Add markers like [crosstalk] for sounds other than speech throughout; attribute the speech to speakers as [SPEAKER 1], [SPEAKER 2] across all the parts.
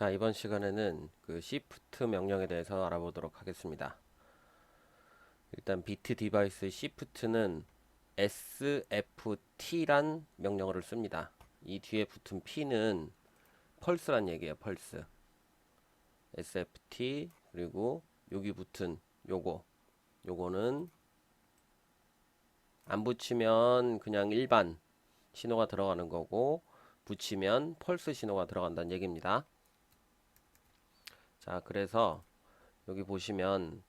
[SPEAKER 1] 자, 이번 시간에는 그 shift 명령에 대해서 알아보도록 하겠습니다. 일단 비트 디바이스 shift는 sft란 명령어를 씁니다. 이 뒤에 붙은 p는 펄스란 얘기예요. 펄스. sft 그리고 여기 붙은 요거 요거는 안 붙이면 그냥 일반 신호가 들어가는 거고 붙이면 펄스 신호가 들어간다는 얘기입니다. 자, 그래서 여기 보시면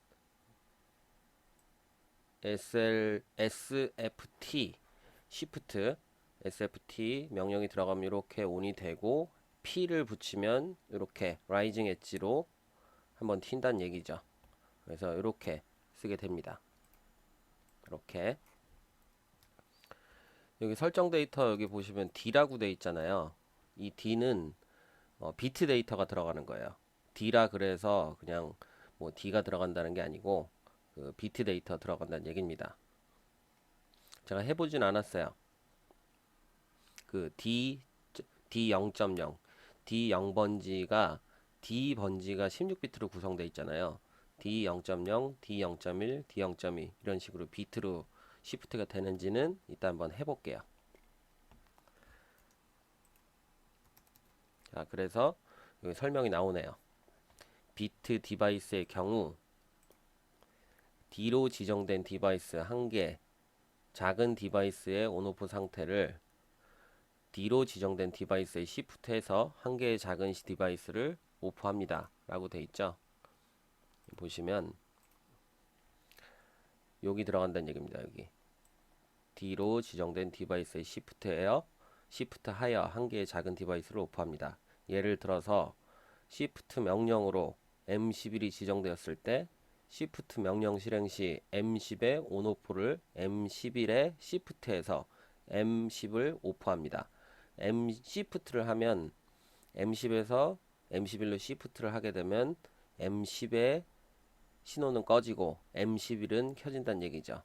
[SPEAKER 1] SL, SFT, Shift, SFT 명령이 들어가면 이렇게 온이 되고 P를 붙이면 이렇게 라이징 엣지로 한번 튄다는 얘기죠. 그래서 이렇게 쓰게 됩니다. 이렇게 여기 설정 데이터 여기 보시면 D라고 돼 있잖아요. 이 D는 어, 비트 데이터가 들어가는 거예요. D라 그래서 그냥 뭐 D가 들어간다는 게 아니고 그 비트 데이터 들어간다는 얘기입니다. 제가 해보진 않았어요. 그 D D 0.0 D 0번지가 D 번지가 16비트로 구성되어 있잖아요. D 0.0, D 0.1, D 0.2 이런 식으로 비트로 시프트가 되는지는 이따 한번 해볼게요. 자, 그래서 여기 설명이 나오네요. 비트 디바이스의 경우 D로 지정된 디바이스 한 개, 작은 디바이스의 온오프 상태를 D로 지정된 디바이스의 시프트해서 한 개의 작은 디바이스를 오프합니다. 라고 돼 있죠. 보시면 여기 들어간다는 얘기입니다. 여기 D로 지정된 디바이스의 시프트예요. 시프트 하여 한 개의 작은 디바이스를 오프합니다. 예를 들어서 시프트 명령으로 M11이 지정되었을 때 시프트 명령 실행 시 M10의 온오프를 M11에 시프트해서 M10을 오프합니다. M 시프트를 하면 M10에서 M11로 시프트를 하게 되면 M10의 신호는 꺼지고 M11은 켜진다는 얘기죠.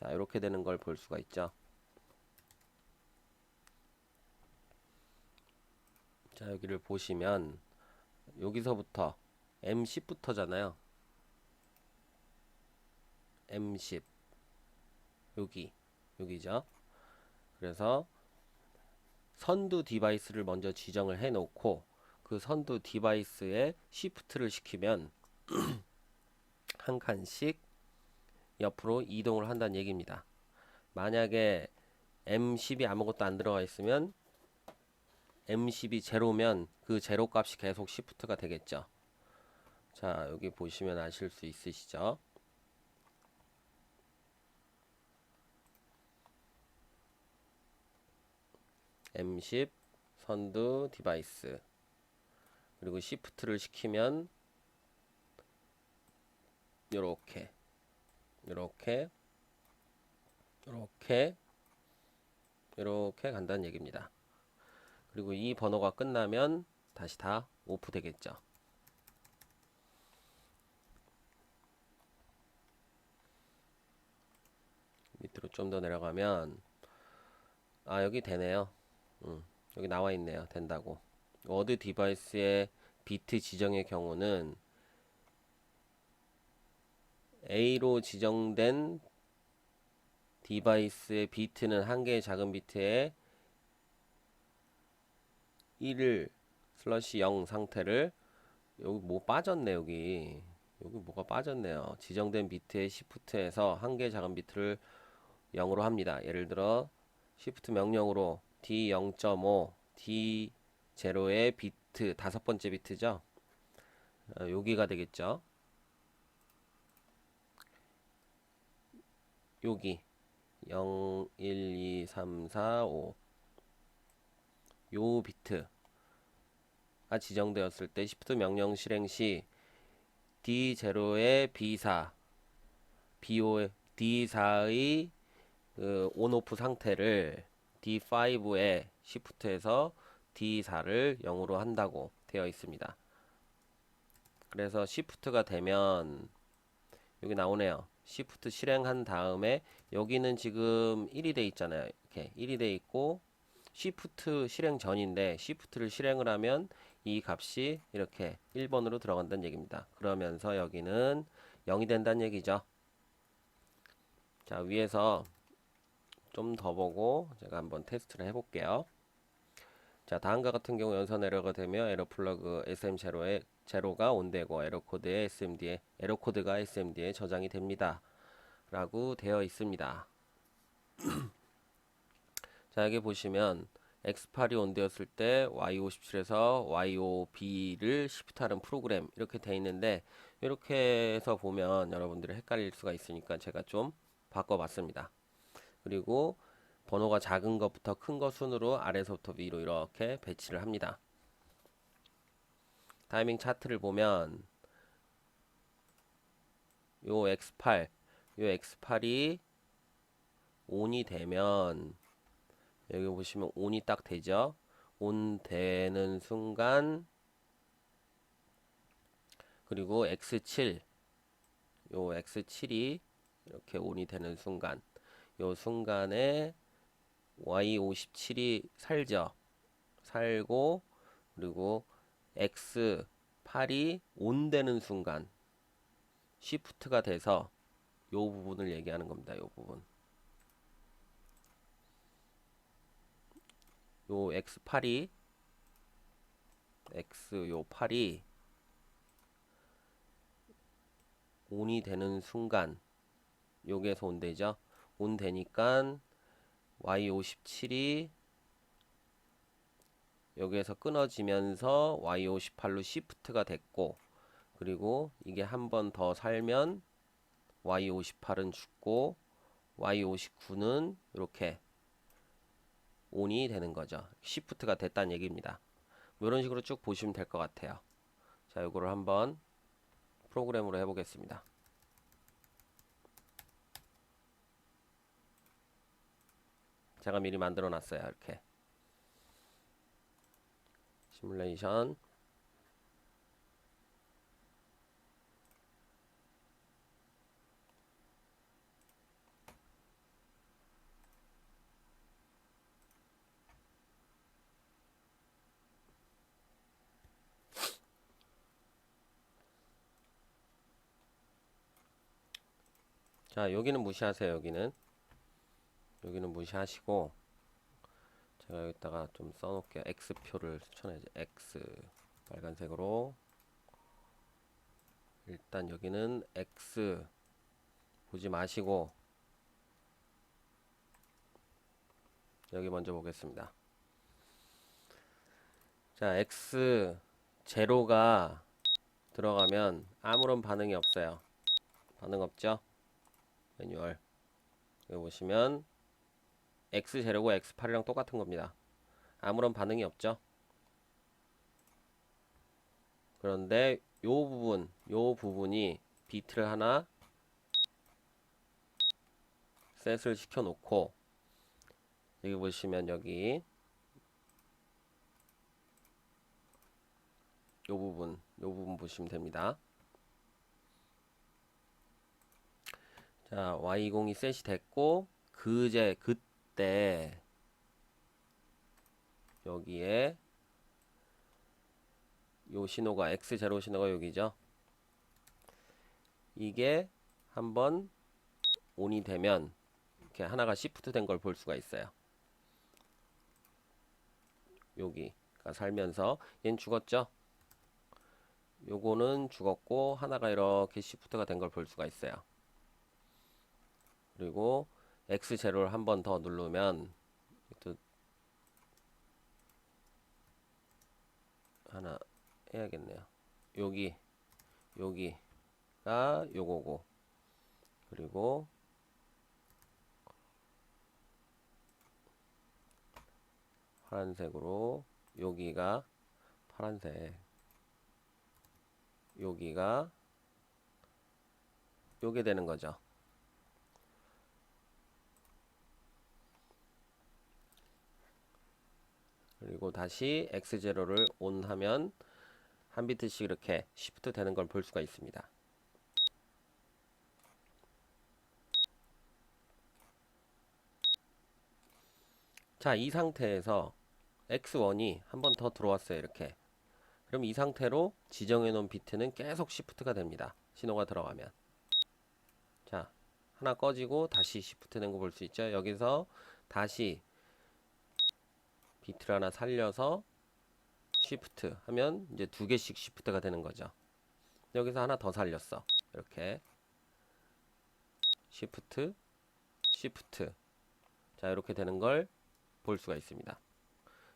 [SPEAKER 1] 자, 이렇게 되는 걸 볼 수가 있죠. 자, 여기를 보시면 여기서부터 M10부터잖아요. M10 여기 여기죠. 그래서 선두 디바이스를 먼저 지정을 해 놓고 그 선두 디바이스에 시프트를 시키면 [clears throat] 한 칸씩 옆으로 이동을 한다는 얘기입니다. 만약에 M10이 아무것도 안 들어가 있으면 M10이 제로면 그 제로 값이 계속 시프트가 되겠죠. 자, 여기 보시면 아실 수 있으시죠? M10 선두 디바이스 그리고 시프트를 시키면 요렇게 요렇게 요렇게 요렇게 간다는 얘기입니다. 그리고 이 번호가 끝나면 다시 다 오프 되겠죠. 밑으로 좀 더 내려가면 아 여기 되네요. 음, 여기 나와 있네요. 된다고. 워드 디바이스의 비트 지정의 경우는 A로 지정된 디바이스의 비트는 한 개의 작은 비트에 1을 슬러시 0 상태를 여기 뭐 빠졌네 여기 여기 뭐가 빠졌네요 지정된 비트의 시프트에서 한 개의 작은 비트를 0으로 합니다. 예를 들어 시프트 명령으로 D0.5 D0의 비트 다섯 번째 비트죠? 어, 여기가 되겠죠? 여기. 0, 1, 2, 3, 4, 5. 요 비트가 지정되었을 때 시프트 명령 실행 시 D0의 B4, B5, D4의 그 온오프 상태를 D5에 시프트해서 D4를 0으로 한다고 되어 있습니다. 그래서 시프트가 되면 여기 나오네요. 시프트 실행한 다음에 여기는 지금 1이 돼 있잖아요. 이렇게 1이 돼 있고 시프트 실행 전인데 시프트를 실행을 하면 이 값이 이렇게 1번으로 들어간다는 얘기입니다. 그러면서 여기는 0이 된다는 얘기죠. 자, 위에서 좀 더 보고 제가 한번 테스트를 해볼게요. 자, 다음과 같은 경우 연선 에러가 되며 에러 플러그 SM 제로에 제로가 온되고 에러 코드에 SMD에 에러 코드가 SMD에 저장이 됩니다. 라고 되어 있습니다. [clears throat] 자, 여기 보시면 X8이 온되었을 때 Y57에서 YOB를 시프트하는 프로그램 이렇게 돼 있는데 이렇게 해서 보면 여러분들이 헷갈릴 수가 있으니까 제가 좀 바꿔봤습니다. 그리고 번호가 작은 것부터 큰 것 순으로 아래서부터 위로 이렇게 배치를 합니다. 타이밍 차트를 보면 요 X8, 요 X8이 온이 되면 여기 보시면 온이 딱 되죠. 온 되는 순간 그리고 X7 요 X7이 이렇게 온이 되는 순간 요 순간에 Y57이 살죠. 살고 그리고 X8이 온 되는 순간 시프트가 돼서 요 부분을 얘기하는 겁니다. 요 부분. 요 X8이 X 요 8이 온이 되는 순간 여기에서 온되죠. 온 되니까 Y57이 여기에서 끊어지면서 Y58로 시프트가 됐고 그리고 이게 한 번 더 살면 Y58은 죽고 Y59는 이렇게 온이 되는 거죠. 시프트가 됐다는 얘기입니다. 뭐 이런 식으로 쭉 보시면 될 것 같아요. 자, 이거를 한번 프로그램으로 해보겠습니다. 제가 미리 만들어 놨어요. 이렇게. 시뮬레이션. 자, 여기는 무시하세요. 여기는. 여기는 무시하시고 제가 여기다가 좀 써놓을게요. X표를 추천해야지. X 빨간색으로 일단 여기는 X 보지 마시고 여기 먼저 보겠습니다. 자, X 제로가 들어가면 아무런 반응이 없어요. 반응 없죠? 매뉴얼 여기 보시면 x 제로고 x8이랑 똑같은 겁니다. 아무런 반응이 없죠. 그런데 요 부분, 요 부분이 비트를 하나 셋을 시켜 놓고 여기 보시면 여기 요 부분, 요 부분 보시면 됩니다. 자, Y20이 셋이 됐고 그제 그 때 여기에 요 신호가 X0 신호가 여기죠. 이게 한번 온이 되면 이렇게 하나가 시프트 된 걸 볼 수가 있어요. 여기가 살면서 얘는 죽었죠. 요거는 죽었고 하나가 이렇게 시프트가 된 걸 볼 수가 있어요. 그리고 X0를 한 번 더 누르면 또 하나 해야겠네요. 여기 여기가 요거고 그리고 파란색으로 여기가 파란색 여기가 요게 되는 거죠. 그리고 다시 X0를 ON 하면 한 비트씩 이렇게 시프트 되는 걸 볼 수가 있습니다. 자, 이 상태에서 X1이 한 번 더 들어왔어요. 이렇게. 그럼 이 상태로 지정해 놓은 비트는 계속 시프트가 됩니다. 신호가 들어가면. 자, 하나 꺼지고 다시 시프트 된 거 볼 수 있죠? 여기서 다시 비트를 하나 살려서 시프트 하면 이제 두 개씩 시프트가 되는 거죠. 여기서 하나 더 살렸어. 이렇게 시프트 시프트 자 이렇게 되는 걸 볼 수가 있습니다.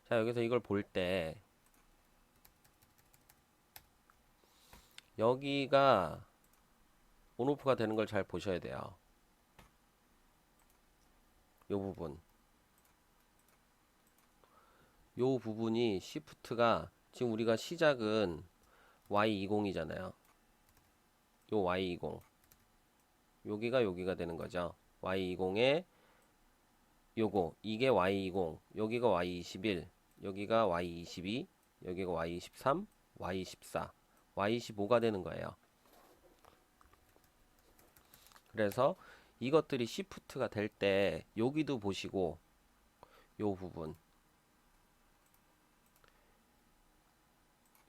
[SPEAKER 1] 자 여기서 이걸 볼 때 여기가 온오프가 되는 걸 잘 보셔야 돼요. 요 부분 요 부분이 시프트가 지금 우리가 시작은 Y20이잖아요. 요 Y20 여기가 여기가 되는 거죠. Y20에 요거 이게 Y20 여기가 Y21 여기가 Y22 여기가 Y23 Y14 Y25가 되는 거예요. 그래서 이것들이 시프트가 될 때 여기도 보시고 요 부분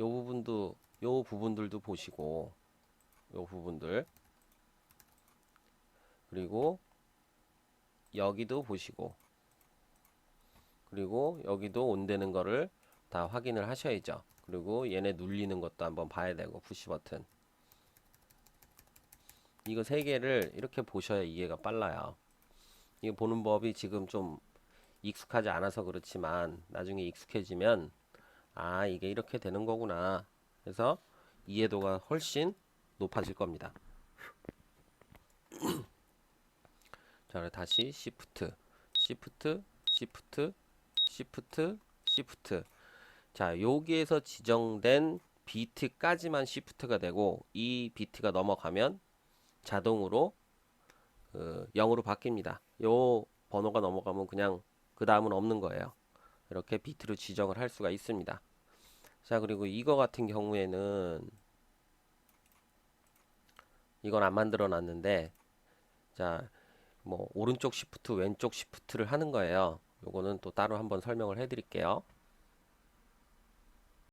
[SPEAKER 1] 요 부분도 요 부분들도 보시고 요 부분들 그리고 여기도 보시고 그리고 여기도 온되는 거를 다 확인을 하셔야죠. 그리고 얘네 눌리는 것도 한번 봐야 되고 푸시 버튼 이거 세 개를 이렇게 보셔야 이해가 빨라요. 이거 보는 법이 지금 좀 익숙하지 않아서 그렇지만 나중에 익숙해지면 아 이게 이렇게 되는 거구나 그래서 이해도가 훨씬 높아질 겁니다. [clears throat] 자, 다시 시프트, 시프트, 시프트, 시프트, 시프트. 자, 여기에서 지정된 비트까지만 시프트가 되고 이 비트가 넘어가면 자동으로 그 0으로 바뀝니다. 요 번호가 넘어가면 그냥 그 다음은 없는 거예요. 이렇게 비트로 지정을 할 수가 있습니다. 자, 그리고 이거 같은 경우에는 이건 안 만들어 놨는데 자, 뭐 오른쪽 시프트 왼쪽 시프트를 하는 거예요. 요거는 또 따로 한번 설명을 해 드릴게요.